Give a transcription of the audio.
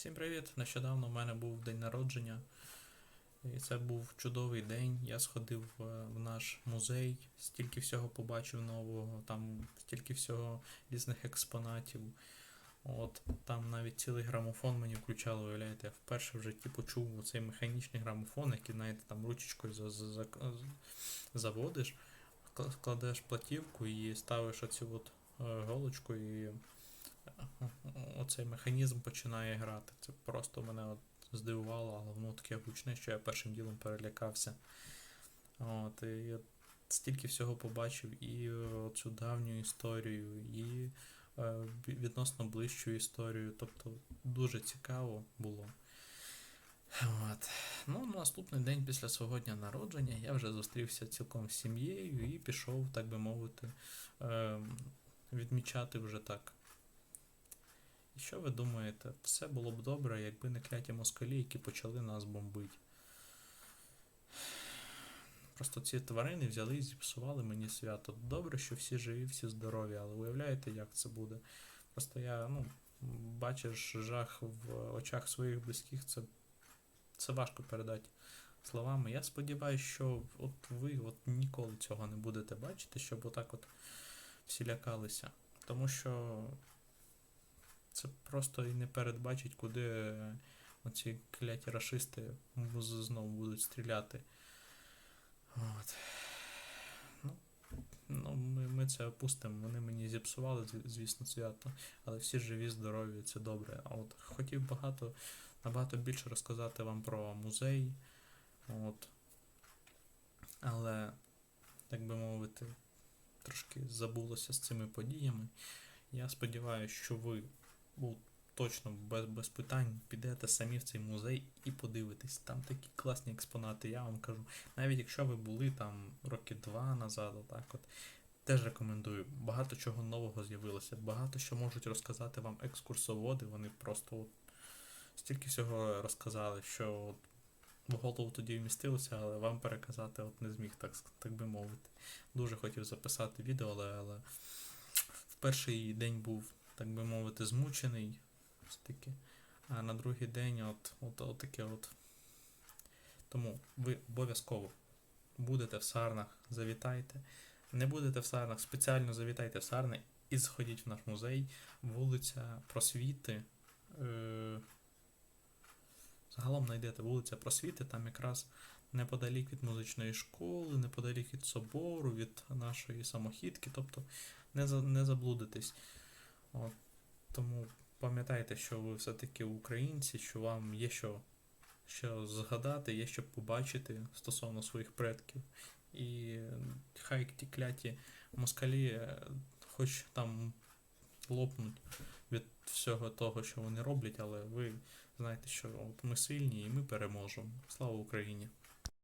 Всім привіт! Нещодавно в мене був день народження. І це був чудовий день. Я сходив е, в наш музей, стільки всього побачив нового, там стільки всього різних експонатів. От, там навіть цілий грамофон мені включали, уявляєте, я вперше в житті почув цей механічний грамофон, який, знаєте, там ручечкою за, за, за, заводиш, кла- кладеш платівку і ставиш оцю от е, голочку і оцей механізм починає грати. Це просто мене от здивувало, але воно таке гучне, що я першим ділом перелякався. От, і от стільки всього побачив, і цю давню історію, і е, відносно ближчу історію. Тобто дуже цікаво було. От. Ну, наступний день після свого дня народження я вже зустрівся цілком з сім'єю і пішов, так би мовити, е, відмічати вже так. Що ви думаєте? Все було б добре, якби не кляті москалі, які почали нас бомбити. Просто ці тварини взяли і зіпсували мені свято. Добре, що всі живі, всі здорові, але уявляєте, як це буде? Просто я, ну, бачиш жах в очах своїх близьких, це, це важко передати словами. Я сподіваюся, що от ви от ніколи цього не будете бачити, щоб отак от всі лякалися. Тому що це просто і не передбачить, куди е, оці кляті рашисти знову будуть стріляти. От. Ну, ну ми, ми це опустимо. Вони мені зіпсували, звісно, свято, але всі живі, здорові, це добре. А от хотів багато, набагато більше розказати вам про музей. От. Але, так би мовити, трошки забулося з цими подіями. Я сподіваюся, що ви ну, точно без, без питань підете самі в цей музей і подивитесь. Там такі класні експонати, я вам кажу. Навіть якщо ви були там роки два назад, отак от. Теж рекомендую. Багато чого нового з'явилося, багато що можуть розказати вам екскурсоводи. Вони просто от стільки всього розказали, що от в голову тоді вмістилося, але вам переказати от не зміг, так, так би мовити. Дуже хотів записати відео, але, але в перший день був, так би мовити, змучений. Ось таки. А на другий день от, от, от таке от. Тому ви обов'язково будете в Сарнах, завітайте. Не будете в Сарнах, спеціально завітайте в Сарни і сходіть в наш музей. Вулиця Просвіти. Е- загалом знайдете вулиця Просвіти, там якраз неподалік від музичної школи, неподалік від собору, від нашої самохідки. Тобто не, за, не заблудитесь. От, тому пам'ятайте, що ви все-таки українці, що вам є що, що згадати, є що побачити стосовно своїх предків. І хай ті кляті москалі, е, хоч там лопнуть від всього того, що вони роблять, але ви знаєте, що от ми сильні і ми переможемо. Слава Україні!